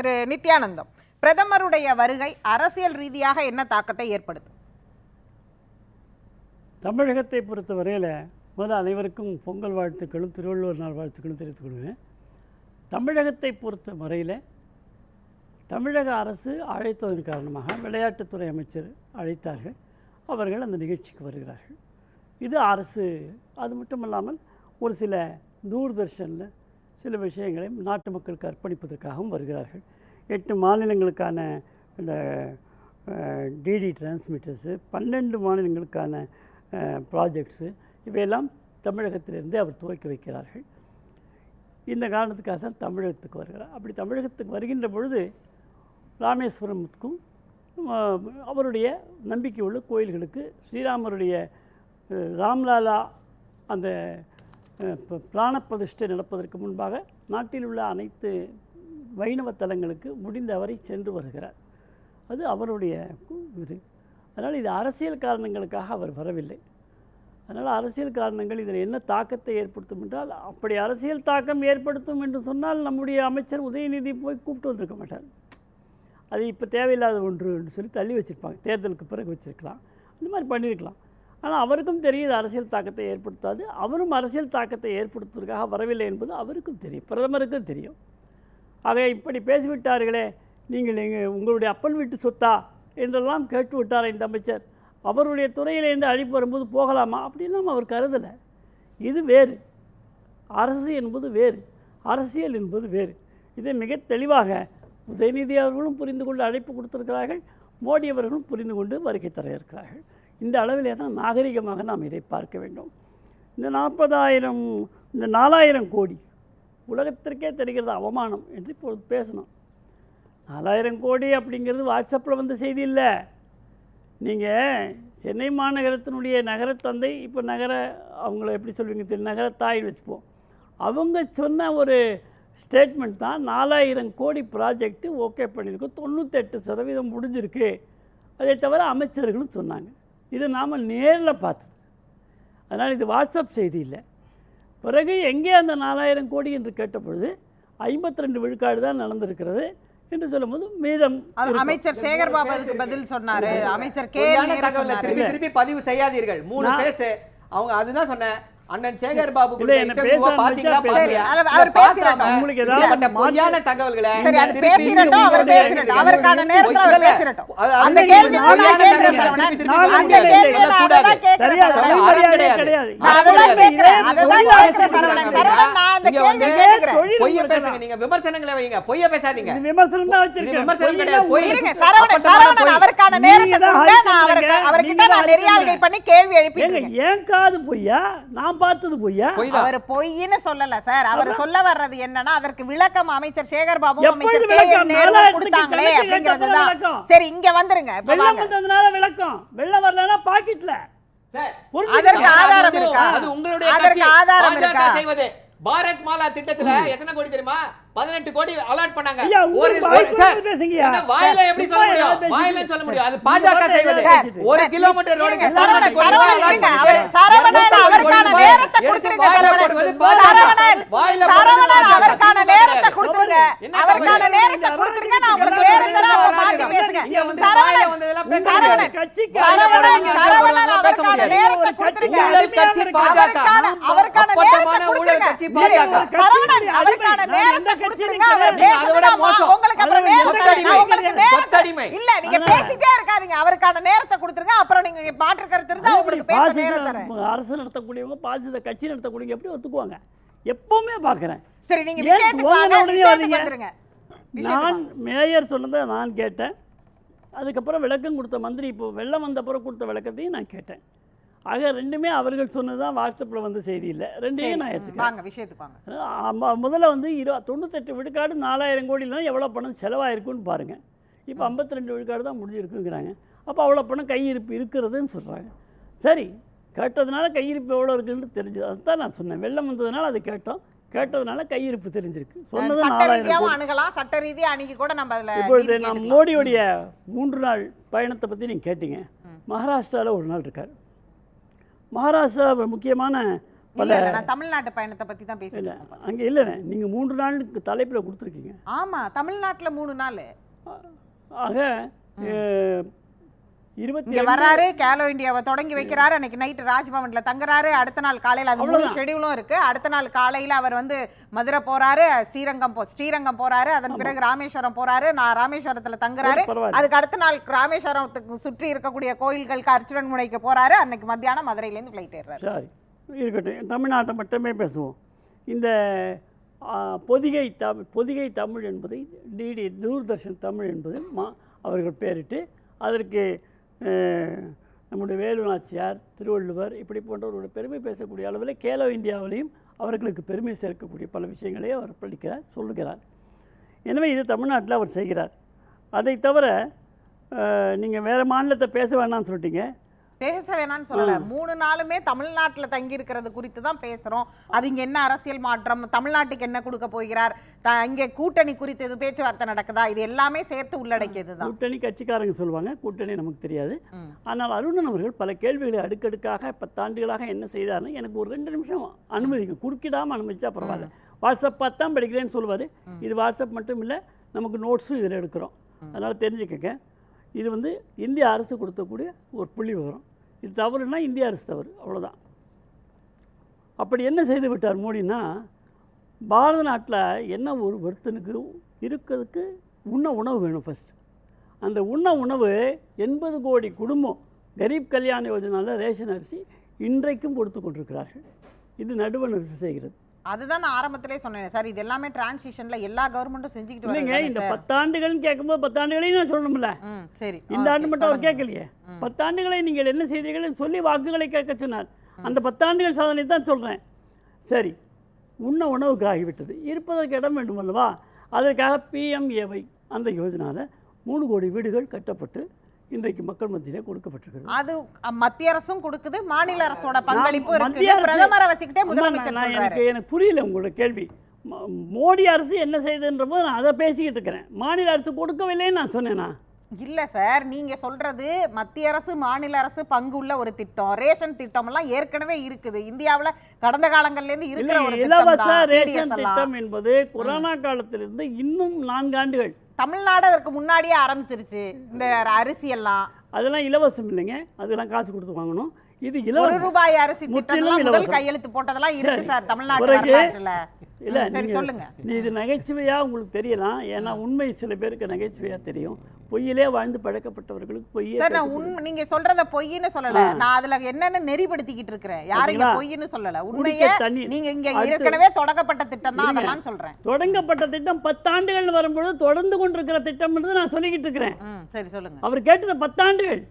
திரு நித்யானந்தம். பிரதமருடைய வருகை அரசியல் ரீதியாக என்ன தாக்கத்தை ஏற்படுத்தும்? தமிழகத்தை பொறுத்த வரையில் முதல் அனைவருக்கும் பொங்கல் வாழ்த்துக்களும் திருவள்ளுவர் நாள் வாழ்த்துக்களும் தெரிவித்துக் கொள்கிறேன். தமிழகத்தை பொறுத்த வரையில் தமிழக அரசு அழைத்ததன் காரணமாக விளையாட்டுத்துறை அமைச்சர் அழைத்தார்கள். அவர்கள் அந்த நிகழ்ச்சிக்கு வருகிறார்கள். இது அரசு அது மட்டும் இல்லாமல் ஒரு சில தூர்தர்ஷனில் சில விஷயங்களையும் நாட்டு மக்களுக்கு அர்ப்பணிப்பதற்காகவும் வருகிறார்கள். எட்டு மாநிலங்களுக்கான இந்த டிடி டிரான்ஸ்மிட்டர்ஸு பன்னெண்டு மாநிலங்களுக்கான ப்ராஜெக்ட்ஸு இவையெல்லாம் தமிழகத்திலிருந்து அவர் துவக்கி வைக்கிறார்கள். இந்த காரணத்துக்காக தான் தமிழகத்துக்கு வருகிறார். அப்படி தமிழகத்துக்கு வருகின்ற பொழுது ராமேஸ்வரத்துக்கும் அவருடைய நம்பிக்கை உள்ள கோயில்களுக்கு ஸ்ரீராமருடைய ராம்லாலா அந்த பிராண பிரதிஷ்டை நடப்பதற்கு முன்பாக நாட்டில் உள்ள அனைத்து வைணவ தலங்களுக்கு முடிந்தவரை சென்று வருகிறார். அது அவருடைய இது. அதனால் இது அரசியல் காரணங்களுக்காக அவர் வரவில்லை. அதனால் அரசியல் காரணங்கள் இதில் என்ன தாக்கத்தை ஏற்படுத்தும் என்றால் அப்படி அரசியல் தாக்கம் ஏற்படுத்தும் என்று சொன்னால் நம்முடைய அமைச்சர் உதயநிதி போய் கூப்பிட்டு வந்திருக்க மாட்டார். அது இப்போ தேவையில்லாத ஒன்று என்று சொல்லி தள்ளி வச்சுருப்பாங்க. தேர்தலுக்கு பிறகு வச்சுருக்கலாம். அந்த மாதிரி பண்ணியிருக்கலாம். ஆனால் அவருக்கும் தெரியுது அரசியல் தாக்கத்தை ஏற்படுத்தாது. அவரும் அரசியல் தாக்கத்தை ஏற்படுத்துவதற்காக வரவில்லை என்பது அவருக்கும் தெரியும். பிரதமருக்கும் தெரியும். ஆக இப்படி பேசிவிட்டார்களே நீங்கள் எங்கள் உங்களுடைய அப்பன் வீட்டு சொத்தா என்றெல்லாம் கேட்டு விட்டார் இந்த அமைச்சர். அவருடைய துறையிலேருந்து அழைப்பு வரும்போது போகலாமா அப்படின்லாம் அவர் கருதலை. இது வேறு. அரசு என்பது வேறு. அரசியல் என்பது வேறு. இதை மிக தெளிவாக உதயநிதி அவர்களும் புரிந்து கொண்டு அழைப்பு கொடுத்திருக்கிறார்கள். மோடி அவர்களும் புரிந்து கொண்டு வருகை தர இருக்கிறார்கள். இந்த அளவிலே தான் நாகரிகமாக நாம் இதை பார்க்க வேண்டும். இந்த நாற்பதாயிரம் இந்த நாலாயிரம் கோடி உலகத்திற்கே தெரிகிறது அவமானம் என்று இப்பொழுது பேசணும். நாலாயிரம் கோடி அப்படிங்கிறது வாட்ஸ்அப்பில் வந்த செய்தி இல்லை. நீங்கள் சென்னை மாநகரத்தினுடைய நகரத்தந்தை இப்போ நகர அவங்கள எப்படி சொல்வீங்க நகர தாய் வச்சுப்போம் அவங்க சொன்ன ஒரு ஸ்டேட்மெண்ட் தான் நாலாயிரம் கோடி ப்ராஜெக்ட்டு ஓகே பண்ணியிருக்கோம் தொண்ணூத்தெட்டு சதவீதம் முடிஞ்சிருக்கு. அதை தவிர அமைச்சர்களும் சொன்னாங்க. இது நாம் நேரில் பார்த்தது. அதனால் இது வாட்ஸ்அப் செய்தி இல்லை. பிறகு எங்கே அந்த நாலாயிரம் கோடி என்று கேட்டபொழுது ஐம்பத்தி ரெண்டு விழுக்காடு தான் நடந்திருக்கிறது என்று சொல்லும்போது மீதம். அமைச்சர் சேகர் பாபு அதுக்கு பதில் சொன்னாரு. அமைச்சர் கே. திருப்பி திருப்பி பதிவு செய்யாதீர்கள். மூணு பேஸ் அவங்க அதுதான் சொன்னேன். அண்ணன் சேகர் பாபு பொய்யான தகவல்களை கிடையாது. பொய்ய. பேசுங்க நீங்க விமர்சனங்களை வைங்க. பொய்ய பேசாதீங்க. விமர்சனம் தான் வச்சிருக்கேன். விமர்சனம் கிடையாது. பொய். இருங்க சரவணன் சரவணன். அவருக்கான நேரத்தை கொடுங்க. நான் அவருக்கு அவர்கிட்ட நான் நெறியாள்கை. பண்ணி கேள்வி ஏன் காது பொய்யா? நான் பார்த்தது பொய்யா? அவர் பொய்ன்னு சொல்லல சார். அவர் சொல்ல வர்றது என்னன்னா அதற்கு விளக்கம் அமைச்சர் சேகர் பாபு அமைச்சர் கே. விளக்கம்? என் நேரு நாலாயிரத்துக்கு கொடுத்தாங்களே அப்படிங்கிறது தான். சரி இங்க வந்துருங்க. இப்ப வெள்ளம் வந்ததுனால விளக்கம். வெள்ளம் வரலன்னா பாக்கெட்ல. சார், அதற்கு அது ஆதாரம் இருக்கா? அது உங்களுடைய அதற்கு. ஆதாரம் இருக்கா? பாரத் மாலா திட்டத்துல எத்தனை கோடி தெரியுமா? பதினெட்டு கோடி அலாட் பண்ணாங்க. ஒரு வாயில எப்படி சொல்ல முடியும்? வாயில சொல்ல. முடியும். அது பாஜக செய்வது. ஒரு கிலோமீட்டர் ரோடுக்கு எடுத்து வாயில. போடுவது பாஜக. வாயில போடுவது சரவணன் பாஜக. அவருக்கான திமுக நேரத்தை கிடையாது. கொடுத்துருங்க என்ன அவருக்கான? நேரத்தை கொடுத்துருங்க நான் உங்களுக்கு வேற வராதீங்க. மாத்தி பேசுங்க. சரவணன் சரவணன் சரவணன் சரவணன் அவருக்கான. நேரத்தை கொடுத்துருங்க. ஊழல் கட்சி பாஜக. அவருக்கான நேரத்தை ஊழல் கட்சி பாஜக. சரவணன் அவருக்கான நேரத்தை கொடுத்துருங்க. அவர் மோசம். உங்களுக்கு அப்புறம். உங்களுக்கு நேரத்தை. இல்ல நீங்க பேசிட்டே இருக்காதீங்க. அவருக்கான நேரத்தை கொடுத்துருங்க. அப்புறம் நீங்க மாற்று கருத்து இருந்தா உங்களுக்கு பேச நேரம் தரேன். அரசு நடத்தக்கூடியவங்க பாசிச கட்சி நடத்தக்கூடியவங்க எப்படி ஒத்துக்குவாங்க? எப்பவுமே பார்க்குறேன். சரி நீங்க ஏன் விஷயத்துக்கு போன வாங்க உடனே விஷயத்துக்கு வரீங்க? வந்துருங்க விஷயத்துக்கு நான். மேயர் சொன்னதை நான் கேட்டேன். அதுக்கப்புறம் விளக்கம் கொடுத்த மந்திரி இப்போ வெள்ளம் வந்த பிறகு கொடுத்த விளக்கத்தையும் நான் கேட்டேன். ஆக ரெண்டுமே அவர்கள் சொன்னது தான் வாட்ஸ்அப்பில் வந்து செய்தி இல்லை ரெண்டையும் நான் விஷயத்துக்கு ஆமா, முதல்ல வந்து இரு தொண்ணூத்தெட்டு விழுக்காடு நாலாயிரம் கோடிலாம் எவ்வளோ பணம் செலவாயிருக்குன்னு பாருங்கள் இப்போ 52 ரெண்டு விழுக்காடு தான் முடிஞ்சிருக்குங்கிறாங்க. அப்போ அவ்வளோ பணம் கையிருப்பு இருக்கிறதுன்னு சொல்கிறாங்க சரி கேட்டதுனால கையிருப்பு எவ்வளோ இருக்குன்னு தெரிஞ்சது. அதுதான் நான் சொன்னேன். வெள்ளம் வந்ததுனால அது கேட்டோம். கேட்டதுனால கையிருப்பு தெரிஞ்சிருக்கு. சொன்னது நாலாயிரம் அணுகலாம். சட்ட ரீதியா அணுகி கூட நம்ம அதுல இப்பொழுது நான் கேட்டுக்கலாம். மோடியுடைய மூன்று நாள் பயணத்தை பற்றி நீங்கள் கேட்டீங்க. மகாராஷ்டிராவில் ஒரு நாள் இருக்கார். மகாராஷ்டிரா ஒரு முக்கியமான இல்ல இல்ல நான் தமிழ்நாட்டு பயணத்தை பத்தி தான் இல்லை இருக்கேன் அங்கே இல்லைண்ணே நீங்கள் மூன்று நாளுக்கு தலைப்பில் கொடுத்துருக்கீங்க. ஆமா தமிழ்நாட்டுல மூணு நாள். ஆக இருபத்தி வர்றாரு கேலோ இந்தியாவை தொடங்கி வைக்கிறாரு. அன்னைக்கு நைட்டு ராஜ்பவன்ல தங்குறாரு. அடுத்த நாள் காலையில அது முழு. ஷெடியூலும் இருக்கு. அடுத்த நாள் காலையில அவர் வந்து மதுரை போறாரு. ஸ்ரீரங்கம் போ ஸ்ரீரங்கம் போறாரு. அதன் பிறகு ராமேஸ்வரம் போறாரு. நான் ராமேஸ்வரத்துல தங்குறாரு. அதுக்கு அடுத்த நாள் ராமேஸ்வரத்துக்கு சுற்றி இருக்கக்கூடிய கோயில்களுக்கு அர்ச்சுனன் முனைக்கு போறாரு. அன்னைக்கு மத்தியானம் மதுரையில இருந்து ஃபிளைட் ஏறாரு சரி. இருக்கட்டும். தமிழ்நாட்டை மட்டுமே பேசுவோம். இந்த பொதிகை தமிழ் பொதிகை தமிழ் என்பதை டிடி தூர்தர்ஷன் தமிழ் என்பது மா அவர்கள் பெயரிட்டு அதற்கு நம்முடைய வேலு நாச்சியார் திருவள்ளுவர் இப்படி போன்றவர்களுடைய பெருமை பேசக்கூடிய அளவில் கேலோ இந்தியாவிலையும் அவர்களுக்கு பெருமை சேர்க்கக்கூடிய பல விஷயங்களையும் அவர் படிக்கிறார் சொல்லுகிறார். எனவே இது தமிழ்நாட்டில் அவர் செய்கிறார். அதை தவிர நீங்கள் வேறு மாநிலத்தை பேச வேணாம்னு சொல்லிட்டீங்க. பேச வேணாம்னு சொல்லல. மூணு நாளுமே தமிழ்நாட்டுல தங்கி இருக்கிறது குறித்து தான் பேசுறோம். அது இங்க என்ன அரசியல் மாற்றம்? தமிழ்நாட்டுக்கு என்ன கொடுக்க போகிறார்? த- இங்க கூட்டணி குறித்து எது பேச்சுவார்த்தை நடக்குதா? இது எல்லாமே சேர்த்து உள்ளடக்கியது தான் கூட்டணி கட்சிக்காரங்க சொல்லுவாங்க. கூட்டணி நமக்கு தெரியாது. ஆனால் அருணன் அவர்கள் பல கேள்விகளை அடுக்கடுக்காக பத்தாண்டுகளாக என்ன செய்தார்னு எனக்கு ஒரு ரெண்டு நிமிஷம் அனுமதிங்க. குறுக்கிடாமல் அனுமதிச்சா பரவாயில்ல. வாட்ஸ்அப் பார்த்து தான் படிக்கிறேன்னு சொல்லுவார். இது வாட்ஸ்அப் மட்டும் இல்லை நமக்கு நோட்ஸும் இதில் எடுக்கிறோம். அதனால் தெரிஞ்சுக்கங்க. இது வந்து இந்திய அரசு கொடுத்தக்கூடிய ஒரு புள்ளி விவரம் இது தவறுனா இந்திய அரசு தவறு அவ்வளோதான் அப்படி என்ன செய்து விட்டார் மோடினா பாரத நாட்டில் என்ன ஒரு ஒருத்தனுக்கு இருக்கிறதுக்கு உண்ண உணவு வேணும் ஃபஸ்ட் அந்த உண்ண உணவு எண்பது கோடி குடும்பம் கரீப் கல்யாண யோஜனாவில் ரேஷன் அரிசி இன்றைக்கும் கொடுத்து கொண்டிருக்கிறார்கள். இது நடுவண் அரசு செய்கிறது. அதுதான் நான் ஆரம்பத்திலே சொன்னேன். சார் இது எல்லாமே டிரான்சிஷன்ல எல்லா கவர்மெண்ட்டும் செஞ்சுக்கிட்டு இல்லைங்க இந்த பத்தாண்டுகள்னு கேட்கும்போது பத்தாண்டுகளையும் நான் சொல்லணும்ல. சரி. இந்த ஆண்டு மட்டும் அவர். கேட்கலையே. பத்தாண்டுகளை நீங்கள் என்ன செய்தீர்கள் சொல்லி வாக்குகளை கேட்க சொன்னார். அந்த பத்தாண்டுகள் சாதனை தான் சொல்கிறேன் சரி உண்ண உணவுக்கு ஆகிவிட்டது இருப்பதற்கு இடம் வேண்டும் அல்லவா அதற்காக பிஎம்ஏவை அந்த யோஜனாவில் மூணு கோடி வீடுகள் கட்டப்பட்டு இன்றைக்கு மக்கள் மத்தியிலே கொடுக்கப்பட்டிருக்கிறது. அது மத்திய அரசும் கொடுக்குது மாநில அரசோட பங்களிப்பு இருக்குது. பிரதமரை வச்சுக்கிட்டே முதலமைச்சர் எனக்கு எனக்கு புரியல உங்களோட கேள்வி. மோடி அரசு என்ன செய்யுதுன்ற போது நான் அதை பேசிக்கிட்டு இருக்கிறேன். மாநில அரசு கொடுக்கவில்லைன்னு நான் சொன்னேனா? இல்ல சார் நீங்க சொல்றது மத்திய அரசு மாநில அரசு பங்கு உள்ள ஒரு திட்டம். ரேஷன் திட்டம் எல்லாம் ஏற்கனவே இருக்குது. இந்தியாவுல கடந்த காலங்கள்ல இருந்து இருக்கிற ஒரு இலவச ரேஷன். திட்டம் என்பது கொரோனா காலத்திலிருந்து இன்னும் நான்காண்டுகள் தமிழ்நாடு அதற்கு முன்னாடியே ஆரம்பிச்சிருச்சு. இந்த அரிசி எல்லாம் அதெல்லாம் இலவசம் இல்லைங்க. அதெல்லாம் காசு கொடுத்து வாங்கணும். இது ஒரு இலவசம். ரூபாய் அரிசி திட்டம்லாம் முதல். கையெழுத்து போட்டதெல்லாம் இருக்கு சரி. தமிழ்நாட்டு வரலாற்றுல. இல்ல சரி சொல்லுங்க. நீ இது நகைச்சுவையா உங்களுக்கு தெரியலாம். ஏன்னா உண்மை சில பேருக்கு நகைச்சுவையா தெரியும். பொய்யிலே வாழ்ந்து பழக்கப்பட்டவர்களுக்கு பொய்யே நான் நீங்க சொல்றத பொய்ன்னு சொல்லல. நான் அதுல என்னன்னு நெறிப்படுத்திக்கிட்டு இருக்கிறேன்? யாரும் இங்க? பொய்ன்னு சொல்லல. உண்மையே நீங்க இங்க ஏற்கனவே தொடங்கப்பட்ட திட்டம் தான். அதெல்லாம் சொல்றேன். தொடங்கப்பட்ட திட்டம் பத்தாண்டுகள் வரும்பொழுது தொடர்ந்து கொண்டிருக்கிற திட்டம் என்று நான் சொல்லிக்கிட்டு இருக்கிறேன். சரி சொல்லுங்க. அவர் கேட்டது பத்தாண்டுகள்.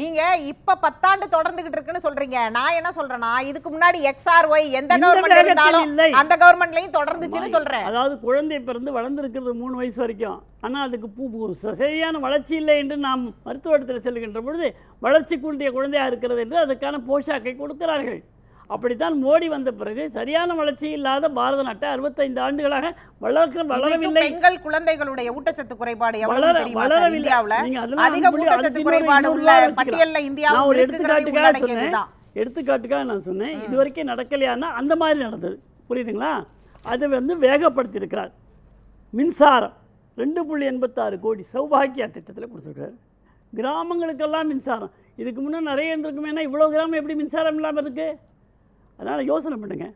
நீங்க இப்ப பத்தாண்டு தொடர்ந்துகிட்டு இருக்குன்னு சொல்றீங்க. நான் என்ன சொல்றேன்னா இதுக்கு முன்னாடி எக்ஸ்ஆர் ஒய் எந்த கவர்மெண்ட் இருந்தாலும். அந்த கவர்மெண்ட்லயும் தொடர்ந்துச்சுன்னு சொல்றேன். அதாவது குழந்தை பிறந்து வளர்ந்துருக்கிறது மூணு வயசு வரைக்கும். ஆனால் அதுக்கு பூ சரியான வளர்ச்சி இல்லை என்று நாம் மருத்துவத்தில் செல்கின்ற பொழுது வளர்ச்சி கூண்டிய குழந்தையாக இருக்கிறது என்று அதற்கான போஷாக்கை கொடுக்கிறார்கள். அப்படித்தான் மோடி வந்த பிறகு சரியான வளர்ச்சி இல்லாத பாரத நாட்டை அறுபத்தைந்து ஆண்டுகளாக வளர்க்க வளரவில்லை. பெண்கள் குழந்தைகளுடைய ஊட்டச்சத்து குறைபாடு வளர வளரவில்லை. அதிக. ஊட்டச்சத்து குறைபாடு உள்ள. பட்டியல்ல நான் இந்தியாவும் ஒரு எடுத்துக்காட்டுக்காக சொன்னேன். எடுத்துக்காட்டுக்காக நான் சொன்னேன். இது வரைக்கும் நடக்கலையானா அந்த மாதிரி நடந்தது. புரியுதுங்களா? அதை வந்து வேகப்படுத்தியிருக்கிறார். மின்சாரம் ரெண்டு புள்ளி எண்பத்தாறு கோடி சௌபாக்கியா திட்டத்தில் கொடுத்துருக்காரு கிராமங்களுக்கெல்லாம் மின்சாரம். இதுக்கு முன்னே நிறைய இருந்திருக்குமே ஏன்னா இவ்வளோ கிராமம் எப்படி மின்சாரம் இல்லாமல் இருக்குது அதனால் யோசனை பண்ணுங்க.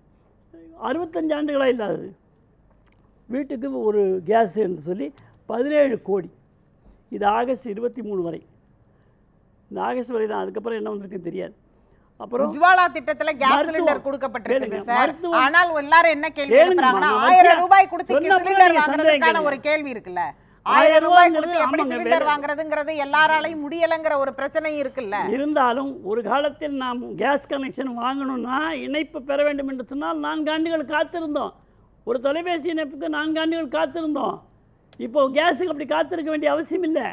அறுபத்தஞ்சு ஆண்டுகளாக இல்லாதது. வீட்டுக்கு ஒரு கேஸ் என்று சொல்லி பதினேழு கோடி. இது ஆகஸ்ட் இருபத்தி மூணு வரை. இந்த ஆகஸ்ட் வரை தான். அதுக்கப்புறம் என்ன வந்திருக்குன்னு தெரியாது. அப்புறம் உஜ்வாலா திட்டத்துல கேஸ். சிலிண்டர் கொடுக்கப்பட்டிருக்கு சார். ஆனால் எல்லாரும் என்ன கேள்வி எழுப்புறாங்கன்னா ஆயிரம் ரூபாய் கொடுத்து சிலிண்டர் வாங்குறதுக்கான ஒரு கேள்வி இருக்குல்ல. ஆயிரம் ரூபாய் கொடுத்து எப்படி சிலிண்டர் வாங்குறதுங்கிறது எல்லாராலையும் முடியலைங்கிற ஒரு பிரச்சனையும் இருக்குல்ல. இருந்தாலும் ஒரு காலத்தில் நாம் கேஸ் கனெக்ஷன் வாங்கணும்னா இணைப்பு பெற வேண்டும் என்று சொன்னால் நான்கு ஆண்டுகள் காத்திருந்தோம். ஒரு தொலைபேசி இணைப்புக்கு நான்கு ஆண்டுகள் காத்திருந்தோம். இப்போ கேஸுக்கு அப்படி காத்திருக்க வேண்டிய அவசியம் இல்லை.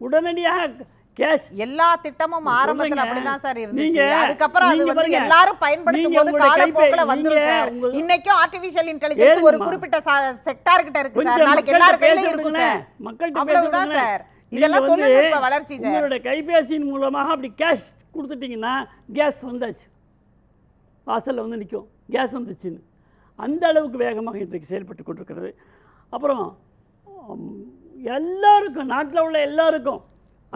உடனடியாக கேஸ் எல்லா திட்டமும் ஆரம்பத்துல. அப்படிதான் சார் இருந்துச்சு. அதுக்கப்புறம் அது வந்து. எல்லாரும் பயன்படுத்தும் போது காலப்போக்கில் வந்துரும் சார். இன்னைக்கும் ஆர்டிபிஷியல் இன்டெலிஜென்ஸ் ஒரு. குறிப்பிட்ட செக்டார் கிட்ட இருக்கு சார். நாளைக்கு மக்கள்கிட்ட எல்லார் பேச கையிலயும் இருக்கும். சார். மக்கள்கிட்ட அவ்வளவுதான். சார். இதெல்லாம் தொழில்நுட்ப வளர்ச்சி சார். உங்களுடைய கைபேசியின் மூலமாக அப்படி கேஷ் கொடுத்துட்டீங்கன்னா கேஸ் வந்தாச்சு. வாசல்ல வந்து நிற்கும் கேஸ் வந்துச்சுன்னு. அந்த அளவுக்கு வேகமாக இன்றைக்கு செயல்பட்டு கொண்டிருக்கிறது. அப்புறம் எல்லாருக்கும் நாட்டில் உள்ள எல்லாருக்கும்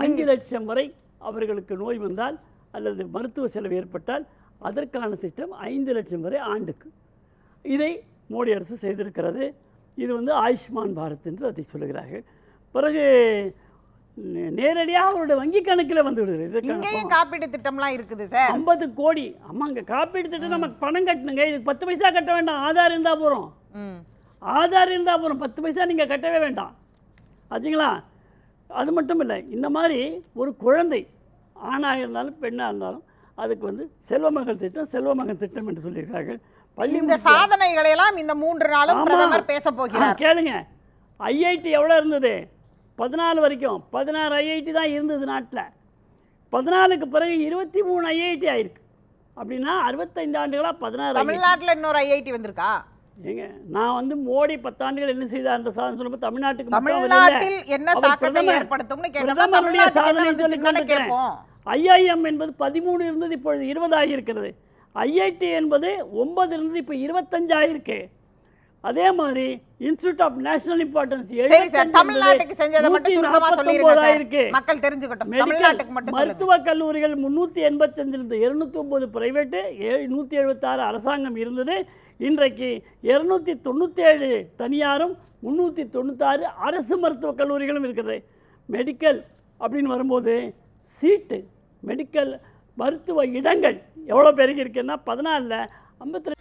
அஞ்சு லட்சம் வரை அவர்களுக்கு நோய் வந்தால் அல்லது மருத்துவ செலவு ஏற்பட்டால் அதற்கான திட்டம் ஐந்து லட்சம் வரை ஆண்டுக்கு. இதை மோடி அரசு செய்திருக்கிறது. இது வந்து ஆயுஷ்மான் பாரத் என்று அதை சொல்லுகிறார்கள். பிறகு நேரடியாக அவருடைய வங்கி கணக்கில் வந்து விடுகிறது. காப்பீடு திட்டம்லாம் இருக்குது சார். ஐம்பது கோடி. ஆமாங்க காப்பீடு திட்டம் நமக்கு பணம் கட்டணுங்க. இதுக்கு பத்து பைசா கட்ட வேண்டாம். ஆதார் இருந்தால் போகிறோம் ஆதார் இருந்தால் போகிறோம் பத்து பைசா நீங்கள் கட்டவே வேண்டாம். ஆச்சுங்களா? அது மட்டும் இல்லை இந்த மாதிரி ஒரு குழந்தை ஆணாக இருந்தாலும் பெண்ணாக இருந்தாலும் அதுக்கு வந்து செல்வமகள் திட்டம் செல்வமகன் திட்டம் என்று சொல்லியிருக்கார்கள் பள்ளி இந்த சாதனைகளை எல்லாம் இந்த மூன்று நாளும். பிரதமர் பேச போகிறார். கேளுங்க. ஐஐடி எவ்வளோ இருந்தது? பதினாலு வரைக்கும். பதினாறு ஐஐடி தான் இருந்தது நாட்டில். பதினாலுக்கு பிறகு இருபத்தி மூணு ஐஐடி ஆயிருக்கு. அப்படின்னா அறுபத்தைந்து ஆண்டுகளாக பதினாறு. தமிழ்நாட்டுல இன்னொரு ஐஐடி வந்திருக்கா? ஏங்க நான் வந்து மோடி பத்தாண்டுகள் என்ன செய்தார் என்ற சாதனை சொல்லும்போது தமிழ்நாட்டுக்கு. தமிழ்நாட்டில் என்ன தாக்கத்தை. ஏற்படுத்தும்னு பிரதமருடைய சாதனை கேட்போம் ஐஐஎம் என்பது பதிமூணு இருந்தது இப்பொழுது இருபதாகி இருக்கிறது ஐஐடி என்பது ஒன்பது இருந்தது இப்போ இருபத்தஞ்சாயிருக்கு அதே மாதிரி இன்ஸ்டியூட் ஆஃப் நேஷனல் இம்பார்ட்டன்ஸ் சரி சார் தமிழ்நாட்டுக்கு செஞ்சதை மட்டும் சுருக்கமா சொல்லிருங்க சார். மக்கள் தெரிஞ்சுக்கட்டும். தமிழ்நாட்டுக்கு மட்டும் மருத்துவக் கல்லூரிகள் முந்நூற்றி எண்பத்தஞ்சிலிருந்து இருநூத்தி ஒம்பது பிரைவேட்டு நூற்றி எழுபத்தாறு அரசாங்கம் இருந்தது. இன்றைக்கு இருநூத்தி தொண்ணூற்றேழு தனியாரும் முந்நூற்றி தொண்ணூத்தாறு அரசு மருத்துவக் கல்லூரிகளும் இருக்கிறது மெடிக்கல் அப்படின்னு வரும்போது சீட்டு மெடிக்கல் மருத்துவ இடங்கள் எவ்வளோ பேருக்கு இருக்குன்னா பதினாலில் ஐம்பத்தி